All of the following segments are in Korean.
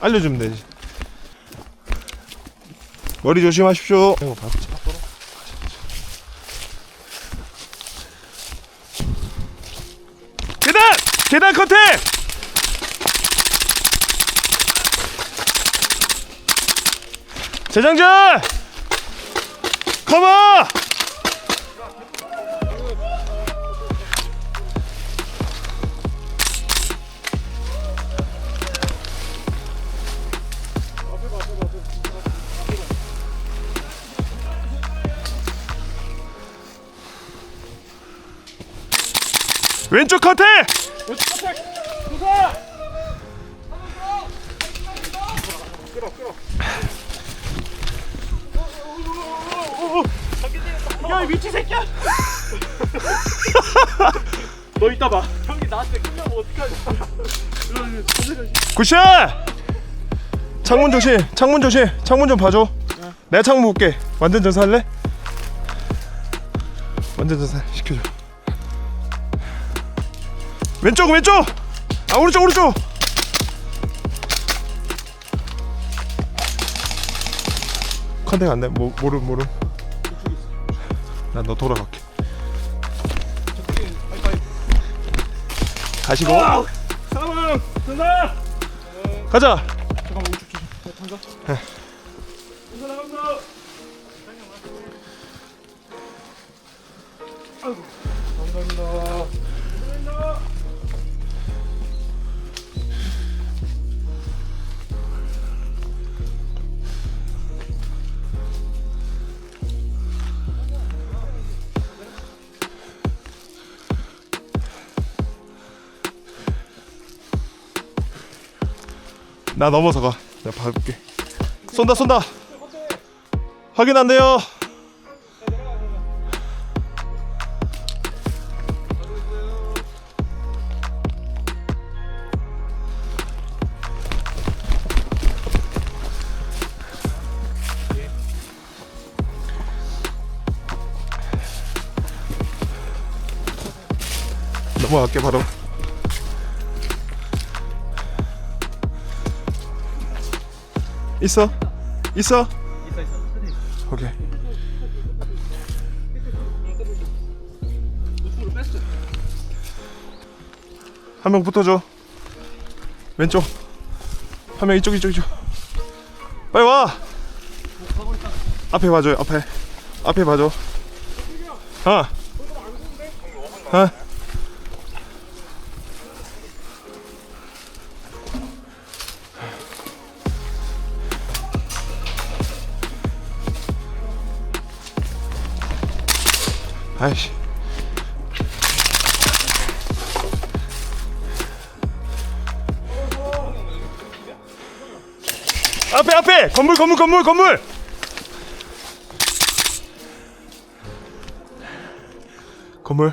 알려주면 되지. 머리 조심하십시오. 이거 봐. 계단! 계단 컨택! 재장전! 컴온! 왼쪽 컨택! 야이 미친 새끼야 너 이따 봐 형이 나한테 끝나면 어떡하지 굿샷! 창문 조심, 창문 조심, 창문 좀 봐줘. 내가 창문 볼게. 완전 전사 할래? 완전 전사 시켜줘. 왼쪽, 왼쪽! 아, 오른쪽, 오른쪽! 컨택 안 돼. 모, 모름, 모름. 난 너 돌아갈게. 가시고. 가자! 잠깐만 조심 야 tan가 전사 나간다 아이고 감사합니다 감사합니다 나 넘어서 가. 내가 봐줄게. 쏜다 쏜다. 확인 안 돼요. 넘어갈게 바로. 있어? 있어? 오케이. 한 명 붙어줘. 왼쪽. 한 명 이쪽 이쪽 이쪽. 빨리 와. 앞에 봐줘요. 앞에. 앞에 봐줘. 어. 어. 아이씨. 앞에 앞에! 건물 건물 건물 건물! 건물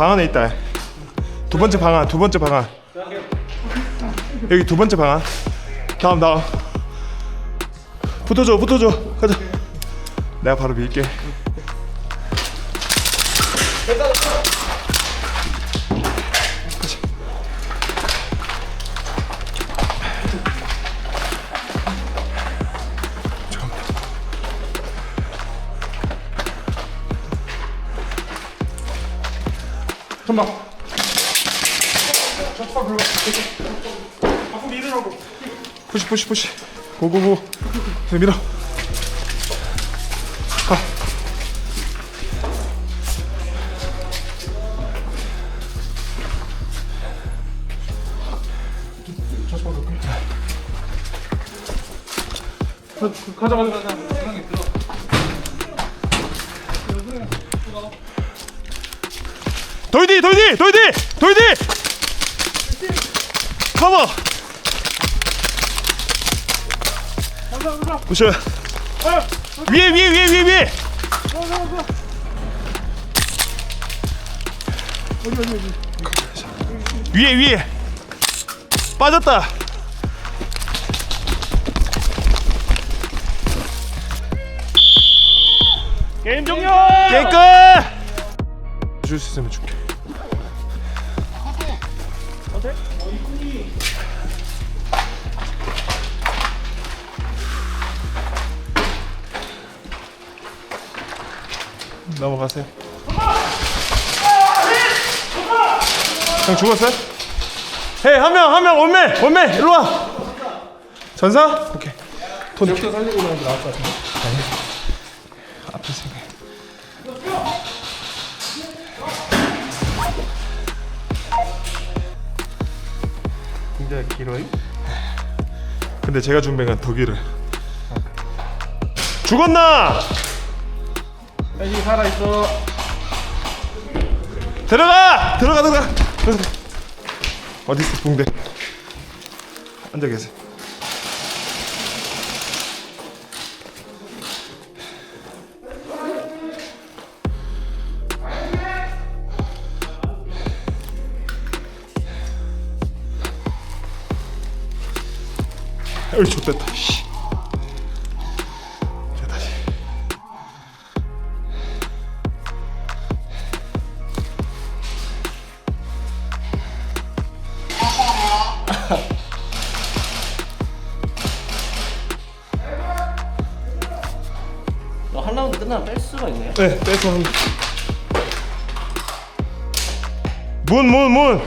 방 안에 있다. 두 번째 방안 두 번째 방안. 여기 두 번째 방안. 다음 다음. 붙어줘 붙어줘. 가자. 내가 바로 밀게 잠깐만 잠깐 불러. 자꾸 밀으라고. 푸시 푸시 푸시. 고고고. 네, 밀어 가. 가자 가자 가자 돌디 돌디 돌디 돌디. 커버 부셔 위에 위에 위에 위에 위에. 위에 위에. 빠졌다. 게임 종료! 깨끗 줄 수 있으면 줄게. 넘어가세요 형 죽었어요? 헤이 한 명 한 명 원매 원매 일로 와 전사? 오케이 돈 살리고 나온 나올 것 같은데 앞에 생각 굉장히 길어요? 근데 제가 준비한 건 더 길어요 죽었나? 애기 살아 있어. 들어가! 들어가 들어가! 들어가. 어디 있어 붕대? 앉아 계세요 어이 좋됐다 8라운드 끝나면 뺄 수가 있네요. 네, 빼서 합니다. 문, 문, 문!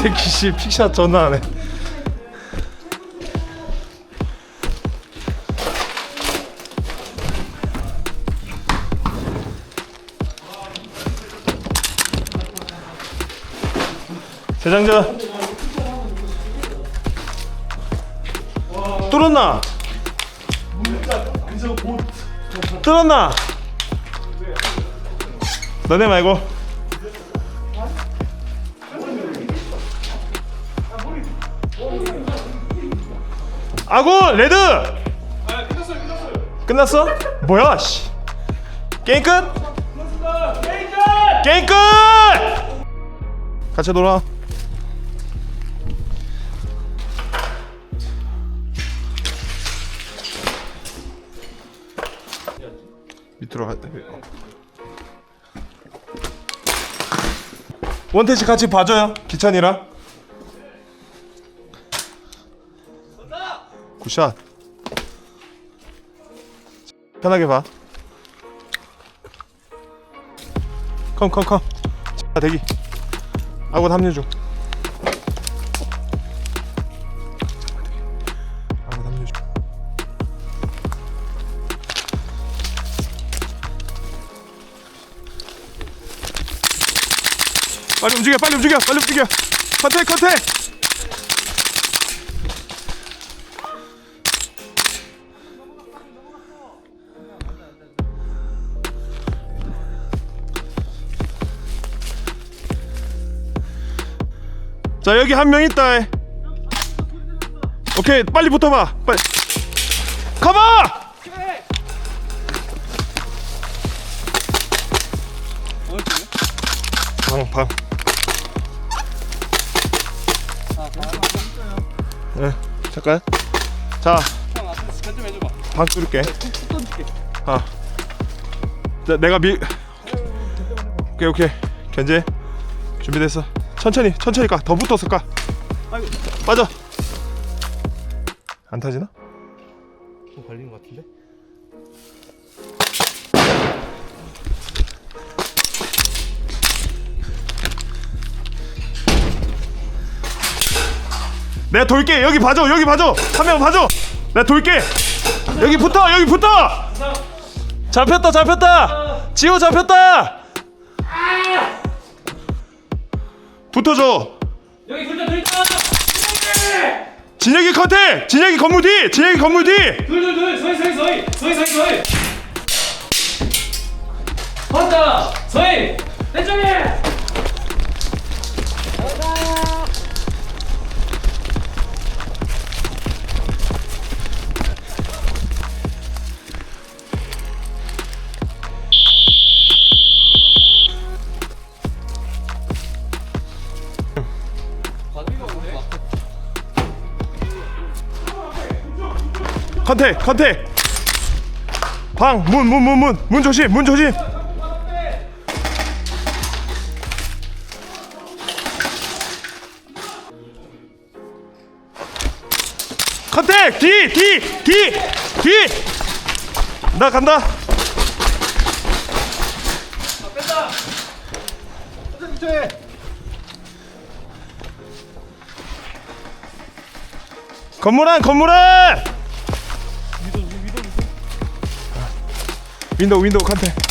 새끼 씨 픽샷 전화 안 해. 재장전 뚫었나? 뚫었나? 너네 말고 아군 레드. 끝났어? 뭐야? 씨. 게임 끝? 게임 끝! 같이 놀아. 밑으로 가. 원태치 같이 봐줘요. 기찬이랑. 굿샷. 편하게 봐. 컴, 컴, 컴. 자, 대기. 아군 합류 중. 아군 합류 중. 빨리 움직여, 빨리 움직여, 빨리 움직여. 컨택, 컨택. 자 여기 한 명 있다. 오케이 빨리 붙어봐. 빨리. 가봐! 방방. 네 잠깐. 자 방 뚫을게. 아. 자, 내가 미 오케이 오케이. 견제. 준비됐어 천천히 천천히 가 더 붙어서 가. 빠져. 안 타지나? 좀 걸리는 것 같은데? 내가 돌게. 여기 봐줘. 여기 봐줘. 한명 봐줘. 내가 돌게. 여기 붙어. 여기 붙어. 잡혔다 잡혔다. 지호 잡혔다 붙어줘. 여기 둘다 둘다. 진혁이 컨택 진혁이 건물 뒤! 진혁이 건물 뒤! 둘둘둘. 서희 서희 서희. 서희 서희 서희. 혼자 서희. 왼쪽에 컨택 컨택. 방 문 문 문 문. 문 조심 문 조심. 컨택 뒤뒤뒤뒤나 간다. 건물 안 건물 안 윈도우 윈도우 컨택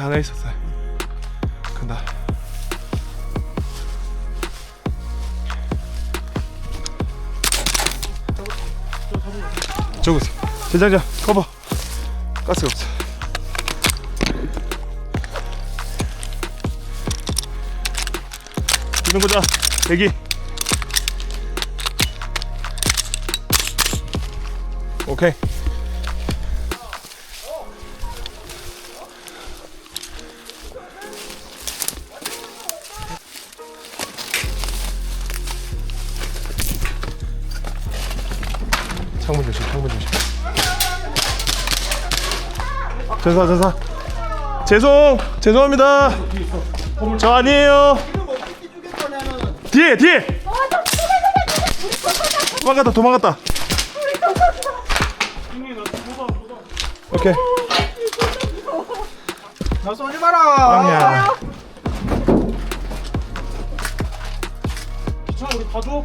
앞에 하나 있었어. 간다. 저거 있어. 제장자 커버. 가스가 없어. 이런 거자. 대기. 오케이. 전사, 전사. 죄송, 죄송합니다. 저 아니에요. 뒤에, 뒤에. 도망갔다, 도망갔다. 오케이. 나 쏘지 마라. 빵이야. 자 우리 봐줘.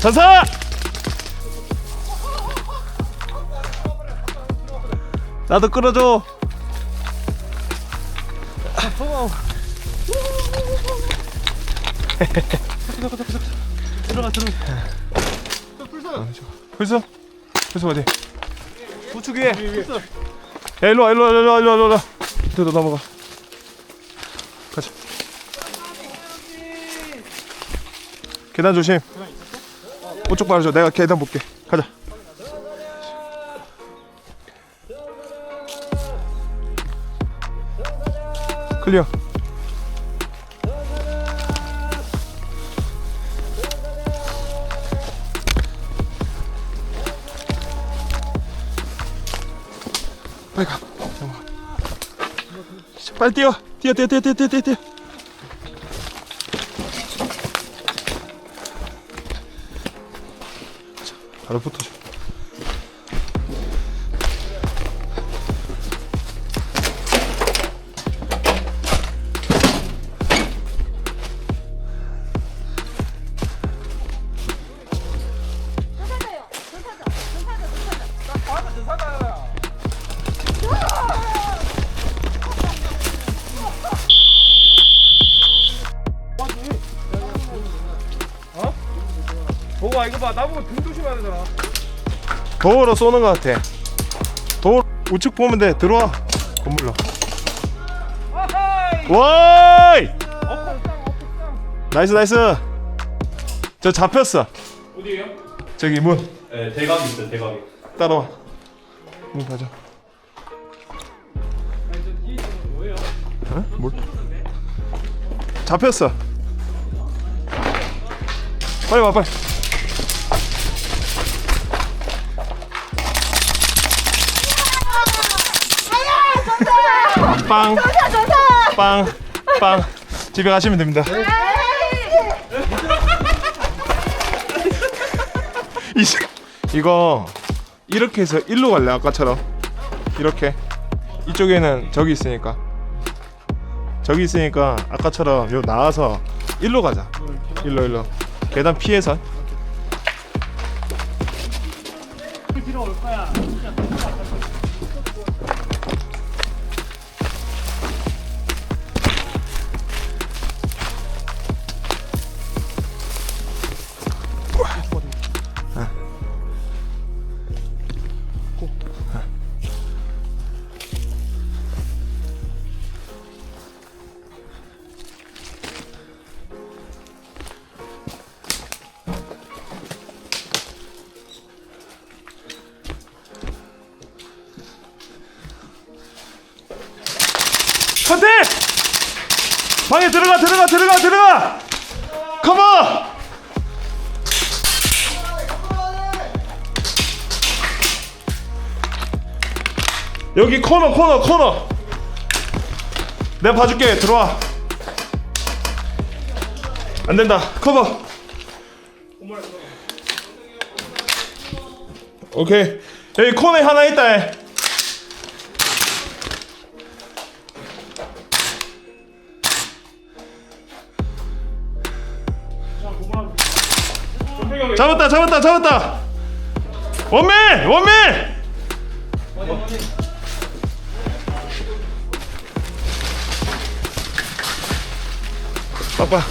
전사! 나도 끌어줘. 들어가 들어가. 불쏘? 불쏘 어디? 우측 위에. 야 일로 와 일로 와 일로 와 일로 와 일로 와 들어 넘어가 가자 계단 조심 오쪽 바라줘. 내가 계단 볼게. 가자. 클리어. 빨리 가. 빨리 뛰어 뛰어 뛰어 뛰어 뛰어 뛰어, 바로 붙어줘. 보고 이거 봐 나보고 등 되잖아. 도어로 쏘는 것 같아 도어 우측 보면 돼 들어와 건물로 와이 나이스 나이스 저 잡혔어 어디에요? 저기 문 네 대각이 있어 대각이. 따라와 문 가자? 어? 뭘? 잡혔어. 빨리 와 빨리. 빵. 빵. 빵. 집에 가시면 됩니다. 이 새- 이거 이렇게 해서 일로 갈래 아까처럼 이렇게 이쪽에는 저기 있으니까 저기 있으니까 아까처럼 요 나와서 일로 가자 일로 일로 계단 피해서 방에 들어가 들어가 들어가 들어가! 컴온 여기 코너 코너 코너! 내가 봐줄게 들어와. 안 된다. 커버 오케이 여기 코너에 하나 있다 해. 잡았다 잡았다 잡았다. 원맨 원맨 빠빠